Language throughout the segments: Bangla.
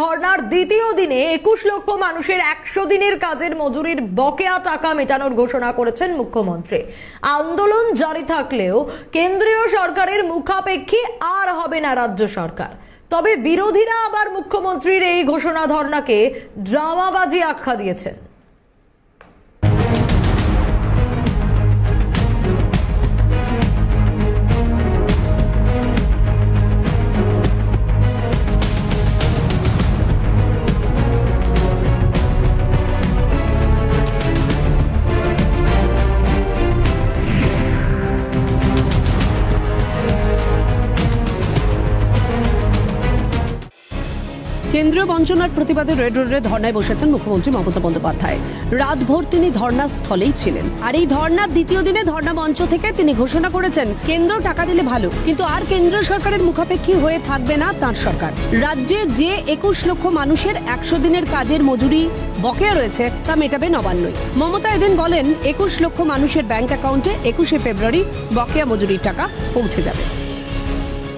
ধর্নার দ্বিতীয় দিনে একুশ লক্ষ মানুষের একশো দিনের কাজের মজুরির বকেয়া টাকা মেটানোর ঘোষণা করেছেন মুখ্যমন্ত্রী। আন্দোলন জারি থাকলেও কেন্দ্রীয় সরকারের মুখাপেক্ষী আর হবে না রাজ্য সরকার। তবে বিরোধীরা আবার মুখ্যমন্ত্রীর এই ঘোষণা ধর্নাকে ড্রামাবাজি আখ্যা দিয়েছেন। কেন্দ্রীয় বঞ্চনার প্রতিবাদে রেড রোডে ধর্নায় বসেছেন মুখ্যমন্ত্রী মমতা বন্দ্যোপাধ্যায়। রাতভর তিনি ধর্নার স্থলেই ছিলেন। আর এই ধর্নার দ্বিতীয় দিনে ধর্না মঞ্চ থেকে তিনি ঘোষণা করেছেন, কেন্দ্র টাকা দিলে ভালো। কিন্তু আর কেন্দ্রীয় সরকারের মুখাপেক্ষী হয়ে থাকবে না তার সরকার। রাজ্যে যে একুশ লক্ষ মানুষের একশো দিনের কাজের মজুরি বকেয়া রয়েছে, তা মেটাবে নবান্নই। মমতা এদিন বলেন, একুশ লক্ষ মানুষের ব্যাংক অ্যাকাউন্টে একুশে ফেব্রুয়ারি বকেয়া মজুরির টাকা পৌঁছে যাবে।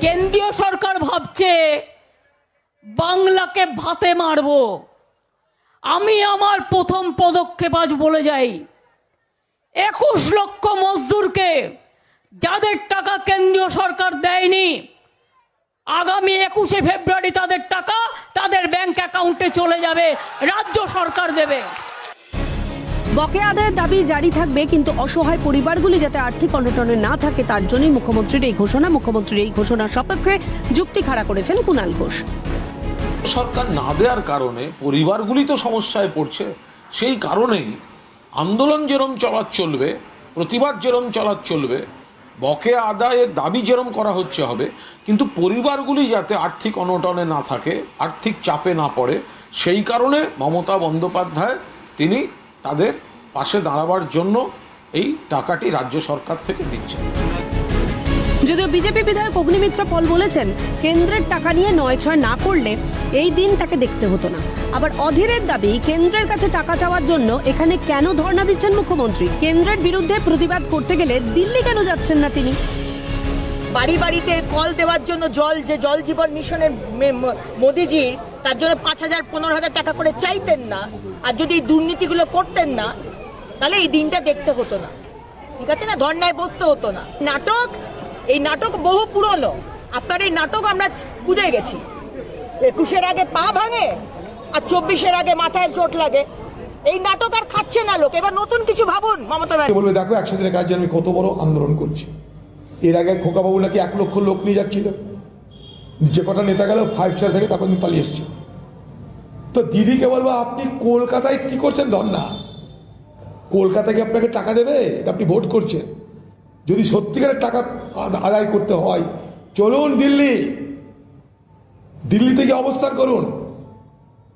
কেন্দ্রীয় সরকার ভাবছে বাংলাকে ভাতে মারবো। আমি আমার প্রথম পদক্ষেপ আজ বলে যাই। একুশ লক্ষ মজদুরকে যাদের টাকা কেন্দ্রীয় সরকার দেয়নি, আগামী একুশে ফেব্রুয়ারি তাদের টাকা তাদের ব্যাংক অ্যাকাউন্টে চলে যাবে, রাজ্য সরকার দেবে। বকেয়া আদায়ের দাবি জারি থাকবে, কিন্তু অসহায় পরিবারগুলি যাতে আর্থিক অনটনে না থাকে, তার জন্যই মুখ্যমন্ত্রীর এই ঘোষণা। মুখ্যমন্ত্রীর এই ঘোষণার সপক্ষে যুক্তি খাড়া করেছেন কুণাল ঘোষ। সরকার না দেওয়ার কারণে পরিবারগুলি তো সমস্যায় পড়ছে, সেই কারণেই আন্দোলন যেরম চলার চলবে, প্রতিবাদ যেরম চলার চলবে, বকেয়া আদায়ের দাবি যেরম করা হচ্ছে হবে, কিন্তু পরিবারগুলি যাতে আর্থিক অনটনে না থাকে, আর্থিক চাপে না পড়ে, সেই কারণে মমতা বন্দ্যোপাধ্যায় তিনি তাদের পাশে দাঁড়াবার জন্য এই টাকাটি রাজ্য সরকার থেকে দিচ্ছেন। যদিও বিজেপি বিধায়ক অগ্নিমিত্র পল বলেছেন, কেন্দ্রের টাকা নিয়ে নয় ছয় না করলে এই দিন তাকে দেখতে হতো না। আবার অধীরের দাবি, কেন্দ্রের কাছে টাকা চাওয়ার জন্য এখানে কেন ধর্ণা দিচ্ছেন মুখ্যমন্ত্রী? কেন্দ্রের বিরুদ্ধে প্রতিবাদ করতে গেলে দিল্লি কেন যাচ্ছেন না তিনি? বাড়ি বাড়িতে কল দেওয়ার জন্য জল, যে জল জীবন মিশনের মোদিজি, তার জন্য পাঁচ হাজার, পনেরো হাজার টাকা করে চাইতেন না। আর যদি এই দুর্নীতিগুলো করতেন না, তাহলে এই দিনটা দেখতে হতো না। ঠিক আছে না? ধর্নায় বসতে হতো না। নাটক এই নাটক বহু পুরনো। আপনার এই নাটক আমরা বুঝে গেছি। একুশের আগে পা ভাঙে আর চব্বিশের আগে মাথায় চোট লাগে। এই নাটক আর খাচ্ছে না লোক। এবার নতুন কিছু ভাবুন, মমতা ব্যানার্জি। বলবে, দেখো একশো দিনের কাজ আমি কত বড় আন্দোলন করছি। এর আগে খোকাবাবু নাকি এক লক্ষ লোক নিয়ে যাচ্ছিল। যে কটা নেতা গেল ফাইভ স্টার থেকে তারপর পালিয়ে এসছে। তো দিদিকে বলব, আপনি কলকাতায় কি করছেন ধর্না কলকাতায় কি আপনাকে টাকা দেবে? আপনি ভোট করছেন। যদি সত্যিকারের টাকা আদ- আদায় করতে হয় চলুন দিল্লি। দিল্লি থেকে অবস্থান করুন।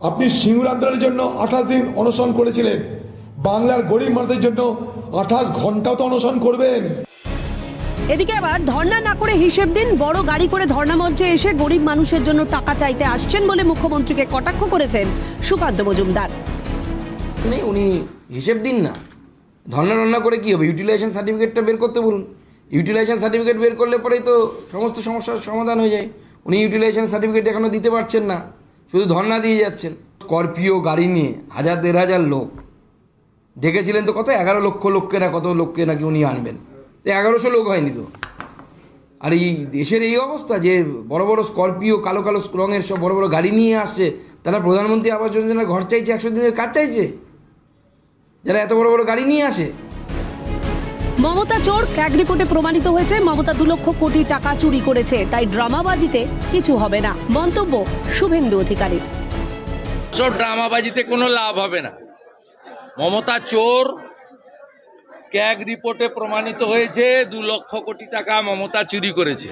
আপনি সিঙ্গুর আন্দোলনের জন্য আঠাশ দিন অনশন করেছিলেন। বাংলার গরিব মানুষের জন্য আঠাশ ঘন্টাও তো অনশন করবেন। এদিকে আবার ধর্ণা না করে হিসেব দিন বড় গাড়ি করে ধর্ণা মঞ্চে এসে গরিব মানুষের জন্য টাকা চাইতে আসছেন বলে মুখ্যমন্ত্রীকে কটাক্ষ করেছেন সুকান্ত মজুমদার। উনি হিসেব দিন না। ধর্না রন্না করে কি হবে? ইউটিলাইজেশন সার্টিফিকেটটা বের করতে বলুন। ইউটিলাইজেশন সার্টিফিকেট বের করলে পরেই তো সমস্ত সমস্যার সমাধান হয়ে যায়। উনি ইউটিলাইজেশন সার্টিফিকেট এখনও দিতে পারছেন না। শুধু ধর্না দিয়ে যাচ্ছেন। স্করপিও গাড়ি নিয়ে হাজার দেড় হাজার লোক। ডেকেছিলেন তো কত? এগারো লক্ষ লোককে না কত লোককে নাকি উনি আনবেন? তো এগারোশো লোক হয়নি তো। আর এই দেশের এই অবস্থা যে বড় বড় স্করপিও কালো কালো রঙের সব বড় বড় গাড়ি নিয়ে আসছে, তারা প্রধানমন্ত্রী আবাস যোজনার ঘর চাইছে, একশো দিনের কাজ চাইছে? যারা এত বড় বড় গাড়ি নিয়ে আসে। মমতা চোর ক্র্যাক রিপোর্টে প্রমাণিত হয়েছে মমতা দু লক্ষ কোটি টাকা চুরি করেছে তাই ড্রামাবাজিতে কিছু হবে না। মন্তব্য শুভেন্দু অধিকারী সব ড্রামাবাজিতে কোনো লাভ হবে না। মমতা চোর ক্যাগ রিপোর্টে প্রমাণিত হয়েছে দু লক্ষ কোটি টাকা মমতা চুরি করেছে।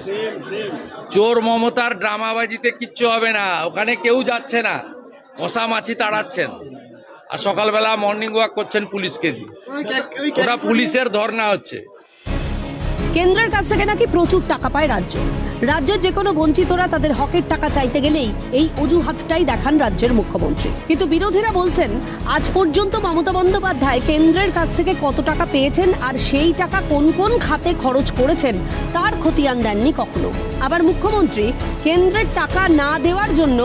চোর মমতার ড্রামাবাজিতে কিচ্ছু হবে না। ওখানে কেউ যাচ্ছে না। মশা মাছি তাড়াচ্ছেন। আর সকালবেলা মর্নিং ওয়াক করছেন পুলিশকে দিয়ে। ওটা পুলিশের ধর্না হচ্ছে। কেন্দ্রের কাছ থেকে নাকি প্রচুর টাকা পায় রাজ্য। রাজ্যের যে কোনো বঞ্চিতরা তাদের হকের টাকা চাইতে গেলেই এই অজুহাতটাই দেখান রাজ্যের মুখ্যমন্ত্রী। কিন্তু বিরোধীরা বলছেন, আজ পর্যন্ত মমতা বন্দ্যোপাধ্যায় কেন্দ্রের কাছ থেকে কত টাকা পেয়েছেন আর সেই টাকা কোন কোন খাতে খরচ করেছেন, তার খতিয়ান দেননি কখনো। আবার মুখ্যমন্ত্রী, কেন্দ্রের টাকা না দেওয়ার জন্য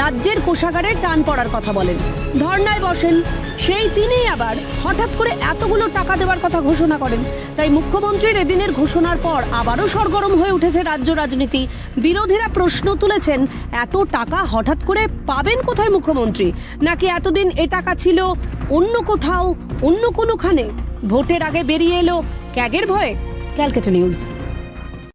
রাজ্যের কোষাগারের টান পড়ার কথা বলেন। ধর্নায় বসেন, সেই তিনিই আবার হঠাৎ করে এতগুলো টাকা দেওয়ার কথা ঘোষণা করেন। তাই মুখ্যমন্ত্রীর এদিনের ঘোষণার পর আবারও সরগরম হয়ে উঠেছে রাজ্য রাজনীতি। বিরোধীরা প্রশ্ন তুলেছেন, এত টাকা হঠাৎ করে পাবেন কোথায় মুখ্যমন্ত্রী? নাকি এতদিন এ টাকা ছিল অন্য কোথাও, অন্য কোনোখানে? ভোটের আগে বেরিয়ে এলো ক্যাগের ভয়ে। ক্যালকাটা নিউজ।